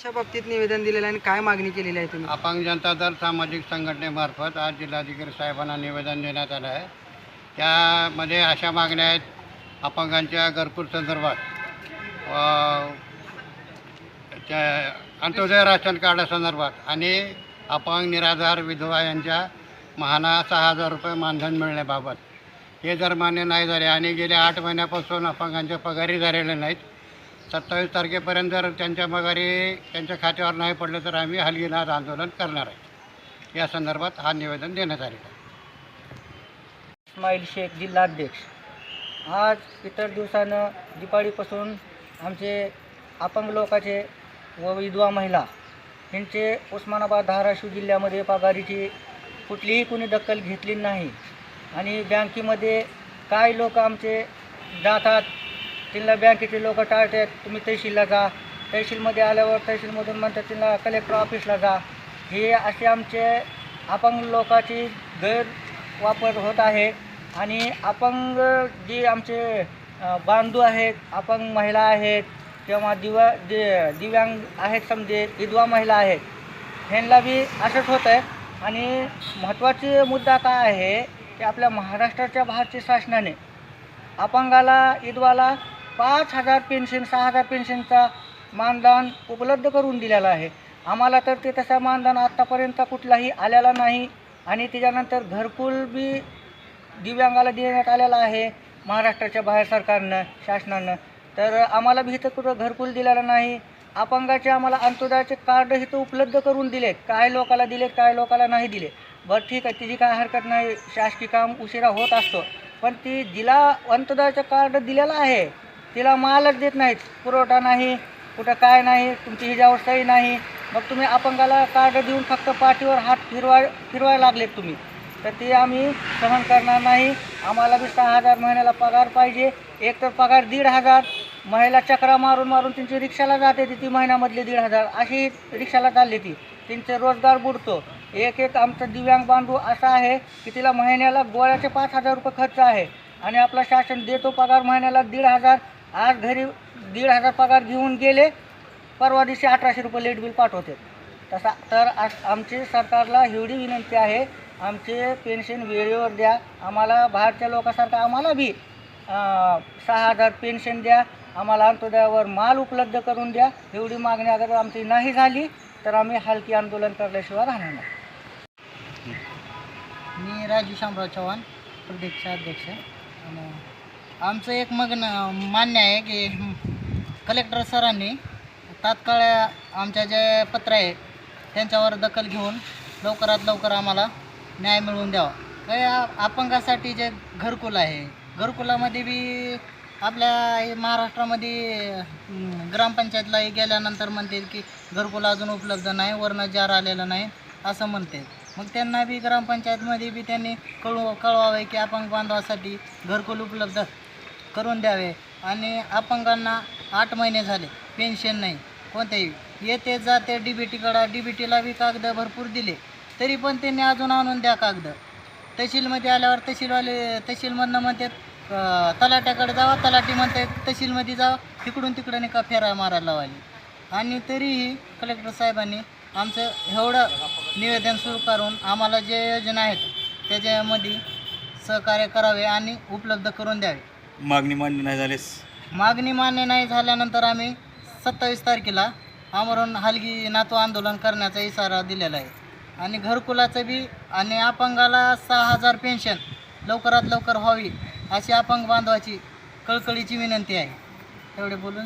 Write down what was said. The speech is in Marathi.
अशा बाबतीत निवेदन दिलेलं आहे आणि काय मागणी केलेली आहे तुम्ही? अपंग जनता दल सामाजिक संघटनेमार्फत आज जिल्हाधिकारी साहेबांना निवेदन देण्यात आलं आहे. त्यामध्ये अशा मागण्या आहेत. अपंगांच्या घरकुल संदर्भात अ, त्या अंत्योदय राशन कार्डासंदर्भात आणि अपंग निराधार विधवा यांच्या महाना सहा हजार रुपये मानधन मिळण्याबाबत. हे जर मान्य नाही झाले आणि गेल्या आठ महिन्यापासून अपंगांच्या पगारी झालेल्या नाहीत सत्तावीस तारखेपर्यंत जर त्यांच्या माघारी त्यांच्या खात्यावर नाही पडलं तर आम्ही हलगीनाद आंदोलन करणार आहे. या संदर्भात हा निवेदन देण्यात आलेलं आहे. इस्माईल शेख जिल्हाध्यक्ष आज इतर दिवसानं दिपाळीपासून आमचे अपंग लोकाचे व विधवा महिला यांचे उस्मानाबाद धाराशिव जिल्ह्यामध्ये पगारीची कुठलीही कुणी दखल घेतली नाही. आणि बँकेमध्ये काय लोक आमचे जातात तिला बँकेचे लोक टाळतात. तुम्ही तहसीलला जा. तहसीलमध्ये आल्यावर तहसीलमधून म्हणतात तिला कलेक्टर ऑफिसला जा. हे असे आमचे अपंग लोकाची गैरवापर होत आहे. आणि अपंग जे आमचे बांधू आहेत अपंग महिला आहेत किंवा दिव्या दि दिव्यांग आहेत समजे विधवा महिला आहेत ह्यांना बी असंच होतं आहे आणि महत्त्वाची मुद्दा काय आहे की आपल्या महाराष्ट्राच्या भारतीय शासनाने अपंगाला विधवाला पाच हजार पेन्शन सहा हजार पेन्शनचा मानधन उपलब्ध करून दिलेला आहे. आम्हाला तर ते तसा मानधन आत्तापर्यंत कुठलाही आलेला नाही आणि त्याच्यानंतर घरकुल बी दिव्यांगाला देण्यात आलेला आहे महाराष्ट्राच्या बाहेर सरकारनं शासनानं. तर आम्हाला बी इथं कुठं घरकुल दिलेलं नाही. अपंगाचे आम्हाला अंत्योदयाचे कार्ड इथं उपलब्ध करून दिलेत. काय लोकाला दिलेत काय लोकाला नाही दिले बरं ठीक आहे तिची काय हरकत नाही. शासकीय काम उशिरा होत असतो. पण ती जिला अंत्योदयाचं कार्ड दिलेलं आहे. तिला मालच देत नाहीत. पुरवठा नाही कुठं काय नाही तुमची हिजावर अवस्थाही नाही. मग तुम्ही अपंगाला कार्ड देऊन फक्त पाठीवर हात फिरवाय फिरवायला लागलेत तुम्ही. तर ते आम्ही सहन करणार नाही. आम्हाला बी सहा हजार महिन्याला पगार पाहिजे. एक तर पगार दीड हजार. महिला चक्रा मारून मारून त्यांची रिक्षाला जाते ती ती महिन्यामधली दीड हजार. अशी रिक्षाला चालली ती. त्यांचे रोजगार बुडतो. एक एक आमचं दिव्यांग बांधू असा आहे की तिला महिन्याला गोळ्याचे पाच हजार रुपये खर्च आहे. आणि आपलं शासन देतो पगार महिन्याला दीड हजार. आज घरी दीड हजार पगार घेऊन गेले परवा दिवशी अठराशे रुपये लेट बिल पाठवते. तसा तर आज आमची सरकारला एवढी विनंती आहे आमचे पेन्शन वेळेवर द्या आम्हाला बाहेरच्या लोकांसारखं आम्हाला बी सहा हजार पेन्शन द्या आम्हाला अंत्योदयावर माल उपलब्ध करून द्या एवढी मागणी अगर आमची नाही झाली तर आम्ही हलकी आंदोलन करल्याशिवाय राहणार नाही. मी राजू शामराव चव्हाण प्रदेशचे अध्यक्ष आणि आमचं एक मग मान्य आहे की कलेक्टर सरांनी तात्काळ आमच्या जे पत्र आहे त्यांच्यावर दखल घेऊन लवकरात लवकर आम्हाला न्याय मिळवून द्यावा. काय अपंगासाठी जे घरकुल आहे घरकुलामध्ये बी आपल्या महाराष्ट्रामध्ये ग्रामपंचायतलाही ग्रामपंचायतला गेल्यानंतर म्हणतील की घरकुल अजून उपलब्ध नाही वरनं जार आलेलं नाही असं म्हणते मग त्यांना बी ग्रामपंचायतमध्ये बी त्यांनी कळू कळवावे की अपंग बांधवासाठी घरकुल उपलब्ध करून द्यावे. आणि अपंगांना आठ महिने झाले पेन्शन नाही कोणत्याही येते जाते डी बी टीकडा डी बी टीला बी कागद भरपूर दिले तरी पण त्यांनी अजून आणून द्या कागद. तहसीलमध्ये आल्यावर तहसीलवाले तहसीलमधनं म्हणतात तलाट्याकडे जावा तलाटी म्हणते तहसीलमध्ये जावा तिकडून तिकडं नाही का फेरा मारायला लावाली आणि तरीही कलेक्टर साहेबांनी आमचं एवढं निवेदन सुरू करून आम्हाला जे योजना आहेत त्याच्यामध्ये सहकार्य करावे आणि उपलब्ध करून द्यावे. मागणी मान्य नाही झाल्यास मागणी मान्य नाही झाल्यानंतर आम्ही सत्तावीस तारखेला आमरण हलगी नातू आंदोलन करण्याचा इशारा दिलेला आहे. आणि घरकुलाचं बी आणि अपंगाला सहा हजार पेन्शन लवकरात लवकर व्हावी अशी अपंग बांधवाची कळकळीची विनंती आहे. एवढे बोलून